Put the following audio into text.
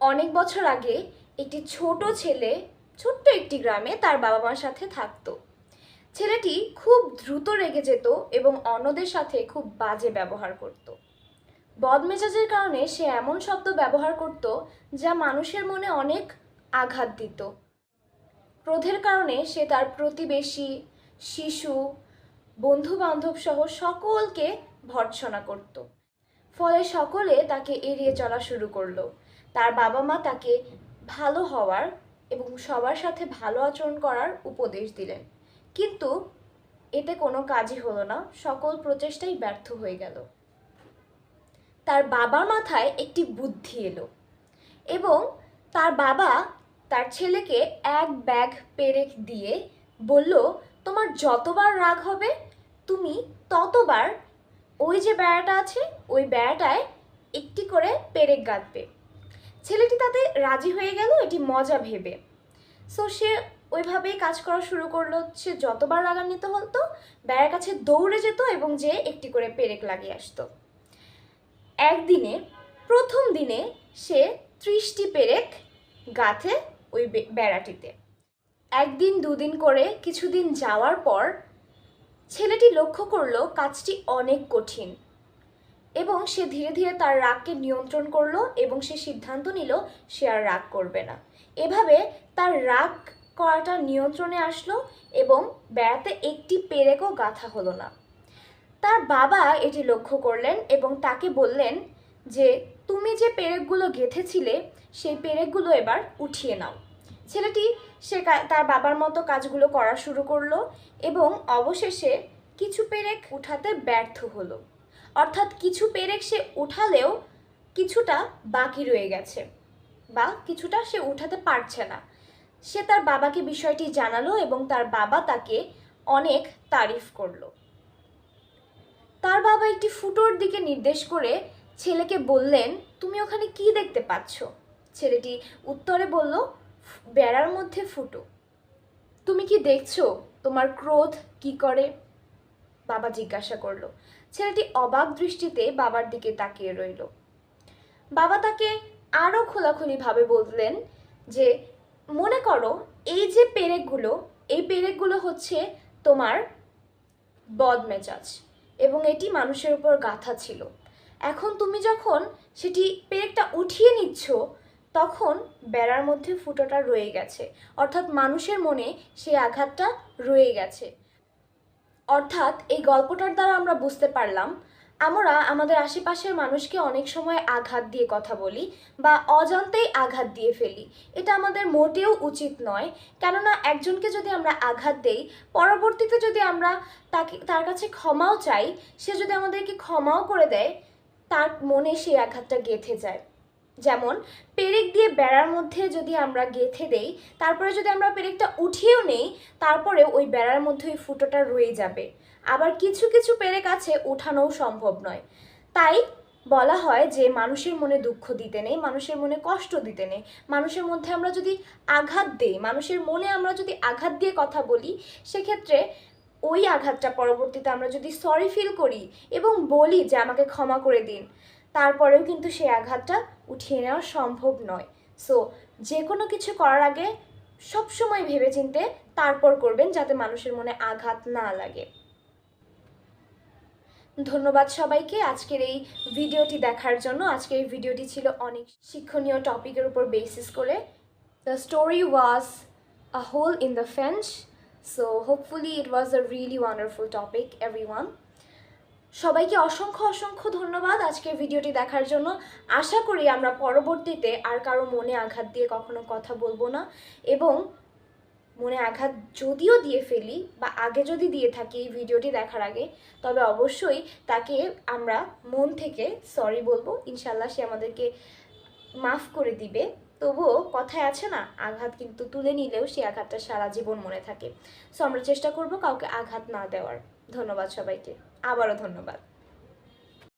অনেক বছর আগে একটি ছোট ছেলে ছোট্ট একটি গ্রামে তার বাবা মার সাথে থাকতো। ছেলেটি খুব দ্রুত রেগে যেত এবং অন্যদের সাথে খুব বাজে ব্যবহার করত। বদমেজাজের কারণে সে এমন শব্দ ব্যবহার করত যা মানুষের মনে অনেক আঘাত দিত। ক্রোধের কারণে সে তার প্রতিবেশী, শিশু বন্ধু বান্ধব সহ সকলকে ভর্ৎসনা করত। ফলে সকলে তাকে এড়িয়ে চলা শুরু করল। তার বাবা মা তাকে ভালো হওয়ার এবং সবার সাথে ভালো আচরণ করার উপদেশ দিলেন। কিন্তু এতে কোনো কাজই হলো না, সকল প্রচেষ্টাই ব্যর্থ হয়ে গেল। তার বাবার মাথায় একটি বুদ্ধি এলো এবং তার বাবা তার ছেলেকে এক ব্যাগ পেরেক দিয়ে বলল, তোমার যতবার রাগ হবে, তুমি ততবার ওই যে বেড়াটা আছে, ওই বেড়াটায় একটি করে পেরেক গাঁথবে। ছেলেটি তাতে রাজি হয়ে গেল, এটি মজা ভেবে। সো সে ওইভাবেই কাজ করা শুরু করল। সে যতবার রাগান্বিত হতো, বেড়ার কাছে দৌড়ে যেত এবং যে একটি করে পেরেক লাগিয়ে আসতো। একদিনে, প্রথম দিনে সে ত্রিশটি পেরেক গাঁথে ওই বেড়াটিতে। একদিন দুদিন করে কিছুদিন যাওয়ার পর ছেলেটি লক্ষ্য করল কাজটি অনেক কঠিন এবং সে ধীরে ধীরে তার রাগকে নিয়ন্ত্রণ করল এবং সে সিদ্ধান্ত নিল সে আর রাগ করবে না। এভাবে তার রাগ করাটা নিয়ন্ত্রণে আসলো এবং বেড়াতে একটি পেরেকও গাঁথা হলো না। তার বাবা এটি লক্ষ্য করলেন এবং তাকে বললেন যে, তুমি যে পেরেকগুলো গেঁথেছিলে, সেই পেরেকগুলো এবার উঠিয়ে নাও। ছেলেটি সে তার বাবার মতো কাজগুলো করা শুরু করল এবং অবশেষে কিছু পেরেক উঠাতে ব্যর্থ হলো। অর্থাৎ কিছু পেরেক সে উঠালেও কিছুটা বাকি রয়ে গেছে বা কিছুটা সে উঠাতে পারছে না। সে তার বাবাকে বিষয়টি জানালো এবং তার বাবা তাকে অনেক তারিফ করল। তার বাবা একটি ফুটোর দিকে নির্দেশ করে ছেলেকে বললেন, তুমি ওখানে কি দেখতে পাচ্ছ? ছেলেটি উত্তরে বলল বেড়ার মধ্যে ফুটো। তুমি কি দেখছ তোমার ক্রোধ কি করে? বাবা জিজ্ঞাসা করল। ছেলেটি অবাক দৃষ্টিতে বাবার দিকে তাকিয়ে রইল। বাবা তাকে আরও খোলাখুলিভাবে বললেন যে, মনে করো, এই যে পেরেকগুলো, এই পেরেকগুলো হচ্ছে তোমার বদমেজাজ এবং এটি মানুষের উপর গাঁথা ছিল। এখন তুমি যখন সেটি পেরেকটা উঠিয়ে নিচ্ছ তখন বেড়ার মধ্যে ফুটোটা রয়ে গেছে। অর্থাৎ মানুষের মনে সেই আঘাতটা রয়ে গেছে। অর্থাৎ এই গল্পটার দ্বারা আমরা বুঝতে পারলাম, আমরা আমাদের আশেপাশের মানুষকে অনেক সময় আঘাত দিয়ে কথা বলি বা অজান্তেই আঘাত দিয়ে ফেলি। এটা আমাদের মোটেও উচিত নয়। কেননা একজনকে যদি আমরা আঘাত দেই, পরবর্তীতে যদি আমরা তাকে, তার কাছে ক্ষমাও চাই, সে যদি আমাদেরকে ক্ষমাও করে দেয়, তার মনে সেই আঘাতটা গেঁথে যায়। যেমন, পেরেক দিয়ে বেড়ার মধ্যে যদি আমরা গেঁথে দেই, তারপরে যদি আমরা পেরেকটা উঠিয়েও নেই তারপরে ওই বেড়ার মধ্যে ওই ফুটোটা রয়ে যাবে। আবার কিছু কিছু পেরেক আছে, উঠানোও সম্ভব নয়। তাই বলা হয় যে, মানুষের মনে দুঃখ দিতে নেই, মানুষের মনে কষ্ট দিতে নেই। মানুষের মধ্যে আমরা যদি আঘাত দেই, মানুষের মনে আমরা যদি আঘাত দিয়ে কথা বলি, সেক্ষেত্রে ওই আঘাতটা পরবর্তীতে আমরা যদি সরি ফিল করি এবং বলি যে, আমাকে ক্ষমা করে দিন। তারপরেও কিন্তু সেই আঘাতটা উঠিয়ে নেওয়া সম্ভব নয়। সো যে কোনো কিছু করার আগে সবসময় ভেবেচিন্তে তারপর করবেন যাতে মানুষের মনে আঘাত না লাগে। ধন্যবাদ সবাইকে আজকের এই ভিডিওটি দেখার জন্য। আজকের এই ভিডিওটি ছিল অনেক শিক্ষণীয় টপিকের উপর বেসিস করে। The story was a hole in the fence so hopefully it was a really wonderful topic everyone সবাইকে অসংখ্য অসংখ্য ধন্যবাদ আজকের ভিডিওটি দেখার জন্য। আশা করি আমরা পরবর্তীতে আর কারও মনে আঘাত দিয়ে কখনো কথা বলব না এবং মনে আঘাত যদিও দিয়ে ফেলি বা আগে যদি দিয়ে থাকি এই ভিডিওটি দেখার আগে, তবে অবশ্যই তাকে আমরা মন থেকে সরি বলব। ইনশাল্লাহ সে আমাদেরকে মাফ করে দিবে। তবুও কথায় আছে না, আঘাত কিন্তু তুলে নিলেও সেই আঘাতটা সারা জীবন মনে থাকে। সো আমরা চেষ্টা করব কাউকে আঘাত না দেওয়ার। ধন্যবাদ সবাইকে। আবারও ধন্যবাদ।